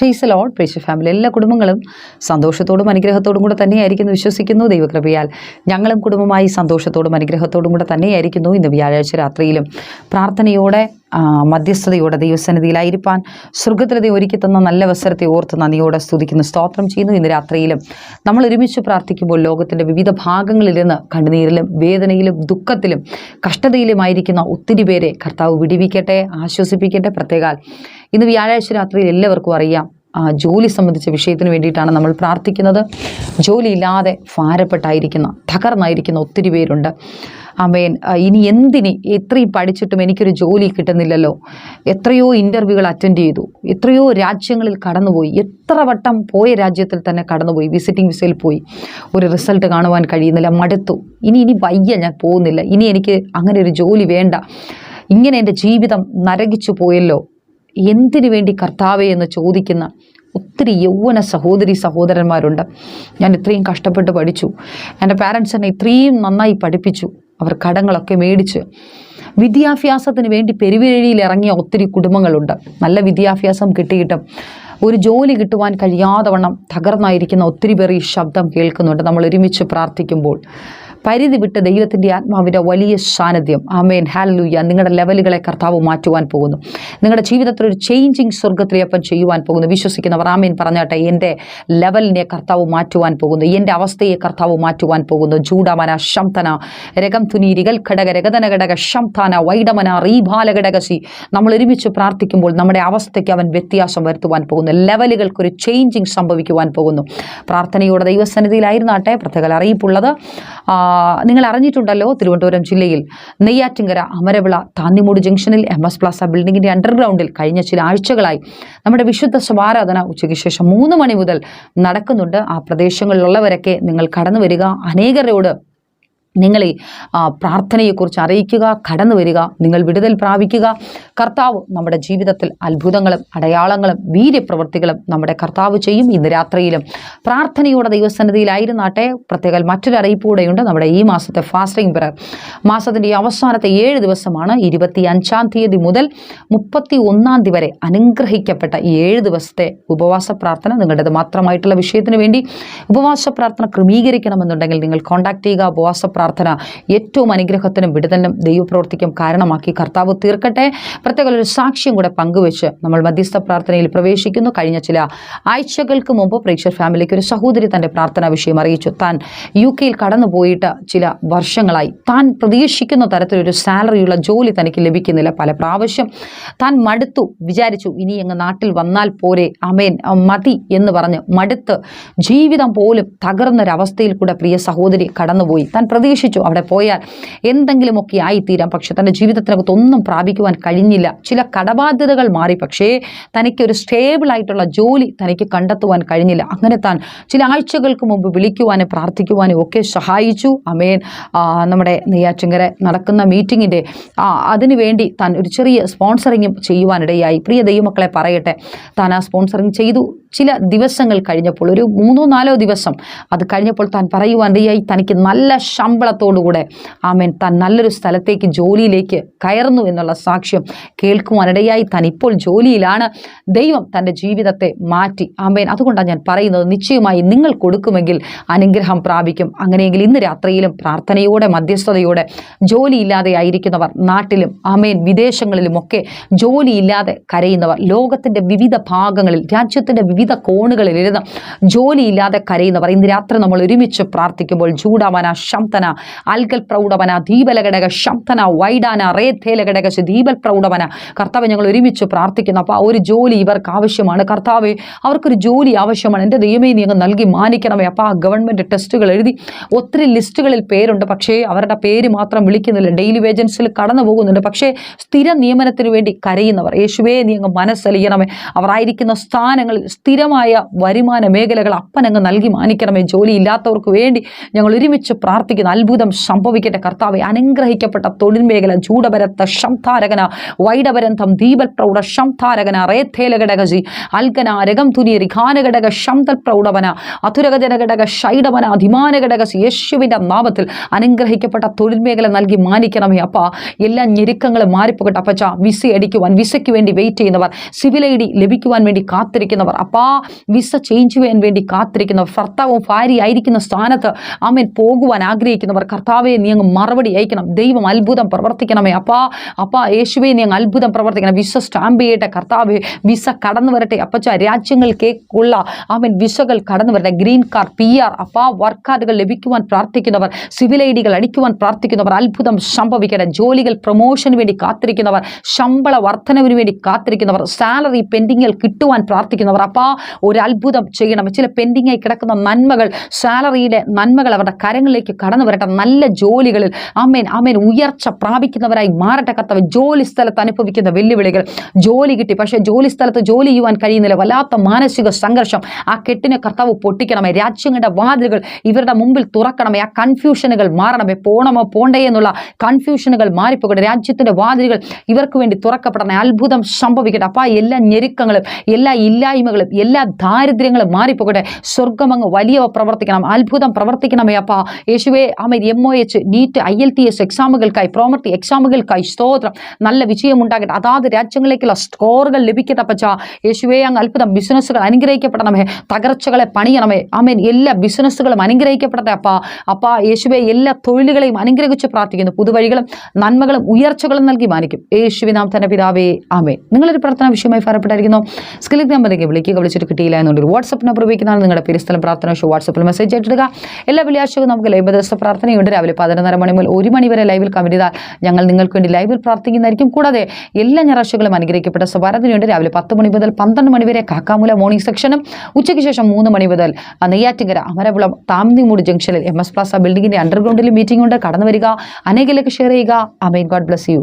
ഷെയ്സ് load പ്രേഷ family എല്ലാ കുടുംബങ്ങളും സന്തോഷത്തോടും അനുഗ്രഹത്തോടും കൂടെ തന്നെയായിരിക്കുന്നു വിശ്വസിക്കുന്നു ദൈവകൃപയാൽ. ഞങ്ങളും കുടുംബമായി സന്തോഷത്തോടും അനുഗ്രഹത്തോടും കൂടെ തന്നെയായിരിക്കുന്നു ഇന്ന് വ്യാഴാഴ്ച രാത്രിയിലും. പ്രാർത്ഥനയോടെ മധ്യസ്ഥതയോടെ ദൈവസന്നിധിയിലായിരിക്കാൻ സ്വർഗത്തിലെ ഒരുക്കി തന്ന നല്ല അവസരത്തെ ഓർത്ത് നന്ദിയോടെ സ്തുതിക്കുന്നു സ്തോത്രം ചെയ്യുന്നു ഇന്ന് രാത്രിയിലും. നമ്മൾ ഒരുമിച്ച് പ്രാർത്ഥിക്കുമ്പോൾ ലോകത്തിന്റെ വിവിധ ഭാഗങ്ങളിൽ നിന്ന് കണ്ണുനീരിലും വേദനയിലും ദുഃഖത്തിലും കഷ്ടതയിലുമായിരിക്കുന്ന ഒത്തിരി പേരെ കർത്താവ് വിടിവിക്കട്ടെ ആശ്വസിപ്പിക്കട്ടെ പ്രത്യേകാൽ ഇന്ന് വ്യാഴാഴ്ച രാത്രിയിൽ എല്ലാവർക്കും അറിയാം. ജോലി സംബന്ധിച്ച വിഷയത്തിന് വേണ്ടിയിട്ടാണ് നമ്മൾ പ്രാർത്ഥിക്കുന്നത്. ജോലിയില്ലാതെ ഭാരപ്പെട്ടായിരിക്കുന്ന തകർന്നായിരിക്കുന്ന ഒത്തിരി പേരുണ്ട്. അമേൻ ഇനി എന്തിന് എത്രയും പഠിച്ചിട്ടും എനിക്കൊരു ജോലി കിട്ടുന്നില്ലല്ലോ? എത്രയോ ഇന്റർവ്യൂകൾ അറ്റൻഡ് ചെയ്തു. എത്രയോ രാജ്യങ്ങളിൽ കടന്നുപോയി. എത്ര വട്ടം പോയ രാജ്യത്തിൽ തന്നെ കടന്നുപോയി. വിസിറ്റിംഗ് വിസയിൽ പോയി. ഒരു റിസൾട്ട് കാണുവാൻ കഴിയുന്നില്ല. മടുത്തു. ഇനി ഇനി വയ്യ ഞാൻ പോകുന്നില്ല. ഇനി എനിക്ക് അങ്ങനെ ഒരു ജോലി വേണ്ട. ഇങ്ങനെ എന്റെ ജീവിതം നരകിച്ചു പോയല്ലോ. എന്തിനു വേണ്ടി കർത്താവെ എന്ന് ചോദിക്കുന്ന ഒത്തിരി യൗവന സഹോദരി സഹോദരന്മാരുണ്ട്. ഞാൻ ഇത്രയും കഷ്ടപ്പെട്ട് പഠിച്ചു. എന്റെ പാരൻസ് എന്നെ ഇത്രയും നന്നായി പഠിപ്പിച്ചു. അവർ കടങ്ങളൊക്കെ മേടിച്ച് വിദ്യാഭ്യാസത്തിന് വേണ്ടി പെരുവഴിയിൽ ഇറങ്ങിയ ഒത്തിരി കുടുംബങ്ങളുണ്ട്. നല്ല വിദ്യാഭ്യാസം കിട്ടിയിട്ടും ഒരു ജോലി കിട്ടുവാൻ കഴിയാതെ വണ്ണം തകർന്നായിരിക്കുന്ന ഒത്തിരി പേർ ഈ ശബ്ദം കേൾക്കുന്നുണ്ട്. നമ്മൾ ഒരുമിച്ച് പ്രാർത്ഥിക്കുമ്പോൾ പരിധി വിട്ട് ദൈവത്തിന്റെ ആത്മാവിന്റെ വലിയ സാന്നിധ്യം. ആമേൻ. ഹാലലൂയ നിങ്ങളുടെ ലെവലുകളെ കർത്താവ് മാറ്റുവാൻ പോകുന്നു. നിങ്ങളുടെ ജീവിതത്തിൽ ഒരു ചേഞ്ചിങ് സ്വർഗത്തിലേപ്പം ചെയ്യുവാൻ പോകുന്നു. വിശ്വസിക്കുന്നവർ ആമേൻ പറഞ്ഞാട്ടെ എന്റെ ലെവലിനെ കർത്താവ് മാറ്റുവാൻ പോകുന്നു. എന്റെ അവസ്ഥയെ കർത്താവ് മാറ്റുവാൻ പോകുന്നു. ജൂഡമന ശംതന രകം തുനീരികൾ ഘടക രകതന ഘടക ശംതന വൈഡമന റീബാല ഘടകസി നമ്മൾ ഒരുമിച്ച് പ്രാർത്ഥിക്കുമ്പോൾ നമ്മുടെ അവസ്ഥയ്ക്ക് അവൻ വ്യത്യാസം വരുത്തുവാൻ പോകുന്നു. ലെവലുകൾക്കൊരു ചേഞ്ചിങ് സംഭവിക്കുവാൻ പോകുന്നു. പ്രാർത്ഥനയോടെ ദൈവസന്നിധിയിലായിരുന്നാട്ടെ. പ്രത്യേക അറിയിപ്പുള്ളത് നിങ്ങൾ അറിഞ്ഞിട്ടുണ്ടല്ലോ തിരുവനന്തപുരം ജില്ലയിൽ നെയ്യാറ്റിങ്കര അമരവിള താന്നിമൂട് ജംഗ്ഷനിൽ എം എസ് പ്ലാസ ബിൽഡിങ്ങിന്റെ അണ്ടർഗ്രൗണ്ടിൽ കഴിഞ്ഞ ചില ആഴ്ചകളായി നമ്മുടെ വിശുദ്ധ ശവാരാധന ഉച്ചയ്ക്ക് ശേഷം മൂന്ന് മണി മുതൽ നടക്കുന്നുണ്ട്. ആ പ്രദേശങ്ങളിലുള്ളവരൊക്കെ നിങ്ങൾ കടന്നു വരിക. അനേകരോട് നിങ്ങൾ ഈ പ്രാർത്ഥനയെക്കുറിച്ച് അറിയിക്കുക കടന്നു വരിക നിങ്ങൾ വിടുതൽ പ്രാപിക്കുക. കർത്താവ് നമ്മുടെ ജീവിതത്തിൽ അത്ഭുതങ്ങളും അടയാളങ്ങളും വീര്യപ്രവൃത്തികളും നമ്മുടെ കർത്താവ് ചെയ്യും ഇന്ന് രാത്രിയിലും. പ്രാർത്ഥനയോടെ ദൈവസന്നിധിയിലായിരുന്നാട്ടെ പ്രത്യേക മറ്റൊരു അറിയിപ്പ് കൂടെയുണ്ട് നമ്മുടെ ഈ മാസത്തെ ഫാസ്റ്റിംഗ് പ്രയർ. മാസത്തിന്റെ അവസാനത്തെ ഏഴ് ദിവസമാണ് ഇരുപത്തി അഞ്ചാം തീയതി മുതൽ മുപ്പത്തി ഒന്നാം തീയതി വരെ അനുഗ്രഹിക്കപ്പെട്ട ഈ ഏഴ് ദിവസത്തെ ഉപവാസ പ്രാർത്ഥന. നിങ്ങളുടേത് മാത്രമായിട്ടുള്ള വിഷയത്തിന് വേണ്ടി ഉപവാസ പ്രാർത്ഥന ക്രമീകരിക്കണമെന്നുണ്ടെങ്കിൽ നിങ്ങൾ കോൺടാക്ട് ചെയ്യുക. ഉപവാസ പ്രാർത്ഥന ഏറ്റവും അനുഗ്രഹത്തിനും വിടുതലിനും ദൈവപ്രവർത്തിക്കും കാരണമാക്കി കർത്താവ് തീർക്കട്ടെ. പ്രത്യേക ഒരു സാക്ഷ്യം കൂടെ പങ്കുവെച്ച് നമ്മൾ മധ്യസ്ഥ പ്രാർത്ഥനയിൽ പ്രവേശിക്കുന്നു. കഴിഞ്ഞ ചില ആഴ്ചകൾക്ക് മുമ്പ് പ്രേക്ഷർ ഫാമിലിക്ക് ഒരു സഹോദരി തന്റെ പ്രാർത്ഥനാ വിഷയം അറിയിച്ചു. താൻ യു കെയിൽ കടന്നുപോയിട്ട് ചില വർഷങ്ങളായി. താൻ പ്രതീക്ഷിക്കുന്ന തരത്തിലൊരു സാലറിയുള്ള ജോലി തനിക്ക് ലഭിക്കുന്നില്ല. പല പ്രാവശ്യം താൻ മടുത്തു. വിചാരിച്ചു ഇനി അങ്ങ് നാട്ടിൽ വന്നാൽ പോരെ. അമേൻ. മതി. എന്ന് പറഞ്ഞ് മടുത്ത് ജീവിതം പോലും തകർന്നൊരവസ്ഥയിൽ കൂടെ പ്രിയ സഹോദരി കടന്നുപോയി. താൻ പ്രതീക്ഷിച്ചു. അവിടെ പോയാൽ എന്തെങ്കിലുമൊക്കെ ആയിത്തീരാം. പക്ഷെ തന്റെ ജീവിതത്തിനകത്ത് ഒന്നും പ്രാപിക്കുവാൻ കഴിഞ്ഞില്ല. ചില കടബാധ്യതകൾ മാറി. പക്ഷേ തനിക്ക് ഒരു സ്റ്റേബിൾ ആയിട്ടുള്ള ജോലി തനിക്ക് കണ്ടെത്തുവാൻ കഴിഞ്ഞില്ല. അങ്ങനെ താൻ ചില ആഴ്ചകൾക്ക് മുമ്പ് വിളിക്കുവാനും പ്രാർത്ഥിക്കുവാനും ഒക്കെ സഹായിച്ചു. അമേൻ. നമ്മുടെ നെയ്യാറ്റിങ്കര നടക്കുന്ന മീറ്റിങ്ങിന്റെ അതിനുവേണ്ടി താൻ ഒരു ചെറിയ സ്പോൺസറിങ്ങും ചെയ്യുവാനിടയായി. പ്രിയ ദൈവമക്കളെ പറയട്ടെ താൻ ആ സ്പോൺസറിങ് ചെയ്തു. ചില ദിവസങ്ങൾ കഴിഞ്ഞപ്പോൾ ഒരു മൂന്നോ നാലോ ദിവസം അത് കഴിഞ്ഞപ്പോൾ താൻ പറയുവാനിടയായി തനിക്ക് നല്ല ശമ്പളത്തോടുകൂടെ ആമേൻ താൻ നല്ലൊരു സ്ഥലത്തേക്ക് ജോലിയിലേക്ക് കയറുന്നു എന്നുള്ള സാക്ഷ്യം കേൾക്കുവാനിടയായി താൻ ഇപ്പോൾ ജോലിയിലാണ്. ദൈവം തന്റെ ജീവിതത്തെ മാറ്റി. ആമേൻ. അതുകൊണ്ടാണ് ഞാൻ പറയുന്നത് നിശ്ചയമായി നിങ്ങൾ കൊടുക്കുമെങ്കിൽ അനുഗ്രഹം പ്രാപിക്കും. അങ്ങനെയെങ്കിൽ ഇന്ന് രാത്രിയിലും പ്രാർത്ഥനയോടെ മധ്യസ്ഥതയോടെ ജോലിയില്ലാതെ ആയിരിക്കുന്നവർ നാട്ടിലും ആമേൻ വിദേശങ്ങളിലുമൊക്കെ ജോലിയില്ലാതെ കരയുന്നവർ ലോകത്തിന്റെ വിവിധ ഭാഗങ്ങളിൽ രാജ്യത്തിന്റെ വിവിധ കോണുകളിൽ ഇരുന്ന് ജോലിയില്ലാതെ കരയുന്നവർ ഇന്ന് രാത്രി നമ്മൾ ഒരുമിച്ച് പ്രാർത്ഥിക്കുമ്പോൾ ചൂടവന ശംതന അൽഗൽ പ്രൗഢവന ദീപലഘടക ശംതന വൈഡാന റേഥേലഘടക ദീപൽ പ്രൗഢവന കർത്താവ് ഞങ്ങൾ ഒരുമിച്ച് പ്രാർത്ഥിക്കുന്നു. അപ്പോൾ ആ ഒരു ജോലി ഇവർക്ക് ആവശ്യമാണ്. കർത്താവ് അവർക്കൊരു ജോലി ആവശ്യമാണ്. എന്റെ ദൈവമേ നീ നൽകി മാനിക്കണമേ. അപ്പോൾ ആ ഗവൺമെന്റ് ടെസ്റ്റുകൾ എഴുതി. ഒത്തിരി ലിസ്റ്റുകളിൽ പേരുണ്ട്. പക്ഷേ അവരുടെ പേര് മാത്രം വിളിക്കുന്നില്ല. ഡെയിലി വേജൻസിൽ കടന്നു പോകുന്നുണ്ട്. പക്ഷേ സ്ഥിര നിയമനത്തിന് വേണ്ടി കരയുന്നവർ യേശുവേ നീ അങ്ങ് മനസ്സലിയണമേ. അവരായിരിക്കുന്ന സ്ഥാനങ്ങളിൽ സ്ഥിരമായ വരുമാന മേഖലകൾ അപ്പനങ്ങ് നൽകി മാനിക്കണമേ. ജോലിയില്ലാത്തവർക്ക് വേണ്ടി ഞങ്ങൾ ഒരുമിച്ച് പ്രാർത്ഥിക്കുന്നു. അത്ഭുതം സംഭവിക്കട്ടെ. കർത്താവെ അനുഗ്രഹിക്കപ്പെട്ട തൊഴിൽ മേഖല ചൂടപരത്ത ശംധാരകന വൈഡപരന്തം ദീപൽ പ്രൗഢ ശംധാരകന റേത്തേലഘടകജി അൽഗന രകം തുനിയരി റിഖാനഘടക ശംതൽ പ്രൗഢവന അധുരകജനഘടക ഷൈഡവന അധിമാനഘടക യേശുവിന്റെ നാമത്തിൽ അനുഗ്രഹിക്കപ്പെട്ട തൊഴിൽ മേഖല നൽകി മാനിക്കണമേ. അപ്പ എല്ലാ ഞെരുക്കങ്ങളും മാറിപ്പോകട്ടെ. അപ്പച്ച വിസ അടിക്കുവാൻ വിസയ്ക്ക് വേണ്ടി വെയിറ്റ് ചെയ്യുന്നവർ സിവിൽ ഐ ഡി ലഭിക്കുവാൻ വേണ്ടി കാത്തിരിക്കുന്നവർ അപ്പാ വിസ ചേഞ്ച് ചെയ്യാൻ വേണ്ടി കാത്തിരിക്കുന്നവർ ഭർത്താവും ഭാര്യയായിരിക്കുന്ന സ്ഥാനത്ത് ആമേൻ പോകുവാൻ ആഗ്രഹിക്കുന്നവർ കർത്താവെ നീ അങ്ങ് മറുപടി അയക്കണം. ദൈവം അത്ഭുതം പ്രവർത്തിക്കണമേ. അപ്പാ അപ്പാ യേശുവെ നീ അങ്ങ് അത്ഭുതം പ്രവർത്തിക്കണം. വിസ സ്റ്റാമ്പ് ചെയ്യട്ടെ. കർത്താവ് വിസ കടന്നു വരട്ടെ. അപ്പച്ച രാജ്യങ്ങൾക്കേക്കുള്ള ആമേൻ വിസകൾ കടന്നു വരട്ടെ. ഗ്രീൻ കാർഡ് പി ആർ അപ്പാ വർക്ക് കാർഡുകൾ ലഭിക്കുവാൻ പ്രാർത്ഥിക്കുന്നവർ സിവിൽ ഐ ഡികൾ അടിക്കുവാൻ പ്രാർത്ഥിക്കുന്നവർ അത്ഭുതം സംഭവിക്കട്ടെ. ജോലികൾ പ്രൊമോഷന് വേണ്ടി കാത്തിരിക്കുന്നവർ ശമ്പള വർധനവിന് വേണ്ടി കാത്തിരിക്കുന്നവർ സാലറി പെൻഡിങ്ങിൽ കിട്ടുവാൻ പ്രാർത്ഥിക്കുന്നവർ അപ്പാ ഒരു അത്ഭുതം ചെയ്യണം. ചില പെൻഡിങ്ങായി കിടക്കുന്ന നന്മകൾ സാലറിയിലെ നന്മകൾ അവരുടെ കരങ്ങളിലേക്ക് കടന്നു വരട്ടെ. നല്ല ജോലികളിൽ അമ്മേൻ അമ്മേൻ ഉയർച്ച പ്രാപിക്കുന്നവരായി മാറട്ടെ കർത്താവ്. ജോലി സ്ഥലത്ത് അനുഭവിക്കുന്ന വെല്ലുവിളികൾ ജോലി കിട്ടി. പക്ഷേ ജോലി സ്ഥലത്ത് ജോലി ചെയ്യുവാൻ കഴിയുന്നില്ല. വല്ലാത്ത മാനസിക സംഘർഷം. ആ കെട്ടിനെ കർത്താവ് പൊട്ടിക്കണമേ. രാജ്യങ്ങളുടെ വാതിലുകൾ ഇവരുടെ മുമ്പിൽ തുറക്കണമേ. ആ കൺഫ്യൂഷനുകൾ മാറണമേ. പോണമോ പോണ്ടേ എന്നുള്ള കൺഫ്യൂഷനുകൾ മാറിപ്പോകട്ടെ. രാജ്യത്തിന്റെ വാതിലുകൾ ഇവർക്ക് വേണ്ടി തുറക്കപ്പെടണേ അത്ഭുതം സംഭവിക്കട്ടെ. അപ്പം എല്ലാ ഞെരുക്കങ്ങളും എല്ലാ ഇല്ലായ്മകളും എല്ലാ ദാരിദ്ര്യങ്ങളും മാറിപ്പോകട്ടെ. സ്വർഗമങ്ങ് വലിയവ പ്രവർത്തിക്കണം. അത്ഭുതം പ്രവർത്തിക്കണമേ അപ്പ. യേശുവെ അമ്മ M O H NEET I L T S എക്സാമുകൾക്കായി പ്രോമർട്ടി എക്സാമുകൾക്കായി സ്തോത്രം. നല്ല വിജയമുണ്ടാകട്ടെ. അതാത് രാജ്യങ്ങളിലേക്കുള്ള സ്കോറുകൾ ലഭിക്കട്ടെ പച്ച യേശുവെ അങ്ങ് അത്ഭുതം ബിസിനസ്സുകൾ അനുഗ്രഹിക്കപ്പെടണമേ. തകർച്ചകളെ പണിയണമേ. ആമേൻ എല്ലാ ബിസിനസ്സുകളും അനുഗ്രഹിക്കപ്പെടട്ടെ അപ്പ. അപ്പ യേശുവെ എല്ലാ തൊഴിലുകളെയും അനുഗ്രഹിച്ച് പ്രാർത്ഥിക്കുന്നു. പുതുവഴികളും നന്മകളും ഉയർച്ചകളും നൽകി മാനിക്കും. യേശുവിനാം തന്നെ പിതാവേ ആമേ നിങ്ങളൊരു പ്രാർത്ഥന വിഷയമായി ഫലപ്പെട്ടായിരിക്കുന്നു. സ്കിലിക് നമ്പറിലേക്ക് വിളിക്കുക. വിളിച്ചിട്ട് കിട്ടിയില്ല എന്നുണ്ടെങ്കിൽ വാട്സപ്പ് നമ്പർ ഉപയോഗിക്കുന്നതാണ് നിങ്ങളുടെ പെരുസ്ഥലം പ്രാർത്ഥന ഷോ വാട്സപ്പിൽ മെസ്സേജ് ആയിട്ടിടുക എല്ലാ വെള്ളിയാഴ്ചയും നമുക്ക് ലൈവ് ദിവസ പ്രാർത്ഥനയുണ്ട്. രാവിലെ പതിനൊന്നര മണി മുതൽ ഒരു മണി വരെ ലൈവിൽ ചെയ്താൽ ഞങ്ങൾ നിങ്ങൾക്ക് വേണ്ടി ലൈവിൽ പ്രാർത്ഥിക്കുന്നതായിരിക്കും. കൂടാതെ എല്ലാ ഞായറാഴ്ചകളും അനുഗ്രഹിക്കപ്പെട്ട സ്വഭാരതയുണ്ട് രാവിലെ പത്ത് മണി മുതൽ പന്ത്രണ്ട് മണി വരെ കാക്കാമൂല മോർണിംഗ് സെക്ഷനും ഉച്ചയ്ക്ക് ശേഷം മൂന്ന് മണി മുതൽ നെയ്യാറ്റിങ്കര അമരകുളം താമതിമൂട് ജംഗ്ഷനിൽ എം എസ് പ്ലാസ ബിൽഡിങ്ങിന്റെ അണ്ടർഗ്രൗണ്ടിൽ മീറ്റിംഗ് ഉണ്ട്. കടന്നു വരിക അനേകിലേക്ക് ഷെയർ ചെയ്യുക. അമേൻ ഗോഡ് ബ്ലസ് യു